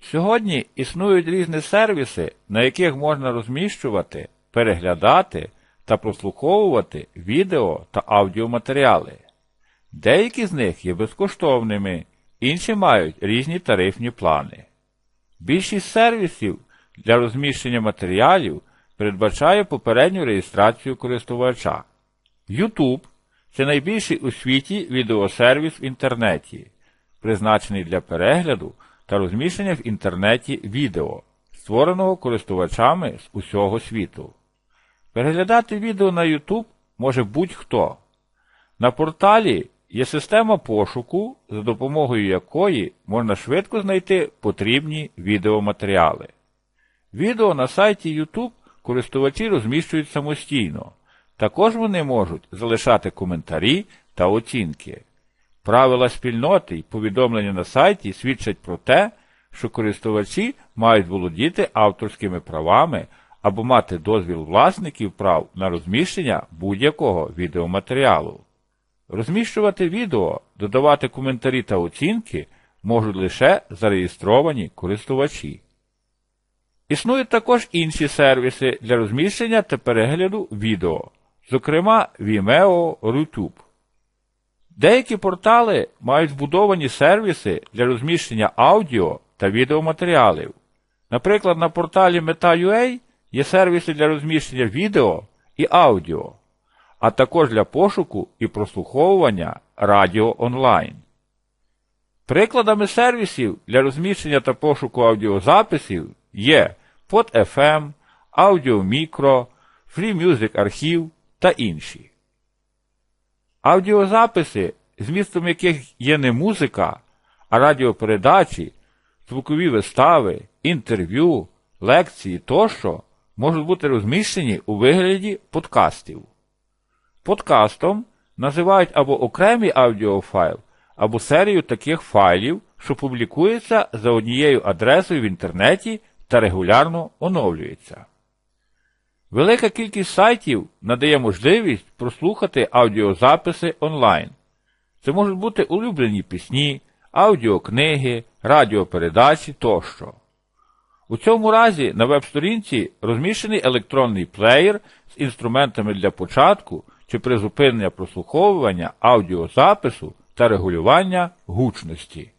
Сьогодні існують різні сервіси, на яких можна розміщувати, переглядати та прослуховувати відео та аудіоматеріали. Деякі з них є безкоштовними, інші мають різні тарифні плани. Більшість сервісів для розміщення матеріалів передбачає попередню реєстрацію користувача. YouTube це найбільший у світі відеосервіс в інтернеті, призначений для перегляду та розміщення в інтернеті відео, створеного користувачами з усього світу. Переглядати відео на YouTube може будь-хто. На порталі є система пошуку, за допомогою якої можна швидко знайти потрібні відеоматеріали. Відео на сайті YouTube користувачі розміщують самостійно. Також вони можуть залишати коментарі та оцінки. Правила спільноти й повідомлення на сайті свідчать про те, що користувачі мають володіти авторськими правами або мати дозвіл власників прав на розміщення будь-якого відеоматеріалу. Розміщувати відео, додавати коментарі та оцінки можуть лише зареєстровані користувачі. Існують також інші сервіси для розміщення та перегляду відео, зокрема Vimeo, YouTube. Деякі портали мають збудовані сервіси для розміщення аудіо та відеоматеріалів. Наприклад, на порталі Meta.ua є сервіси для розміщення відео і аудіо, а також для пошуку і прослуховування радіо онлайн. Прикладами сервісів для розміщення та пошуку аудіозаписів є PodFM, AudioMicro, Free Music Archive та інші. Аудіозаписи, змістом яких є не музика, а радіопередачі, звукові вистави, інтерв'ю, лекції тощо можуть бути розміщені у вигляді подкастів. Подкастом називають або окремий аудіофайл, або серію таких файлів, що публікується за однією адресою в інтернеті та регулярно оновлюється. Велика кількість сайтів надає можливість прослухати аудіозаписи онлайн. Це можуть бути улюблені пісні, аудіокниги, радіопередачі тощо. У цьому разі на веб-сторінці розміщений електронний плеєр з інструментами для початку чи призупинення прослуховування аудіозапису та регулювання гучності.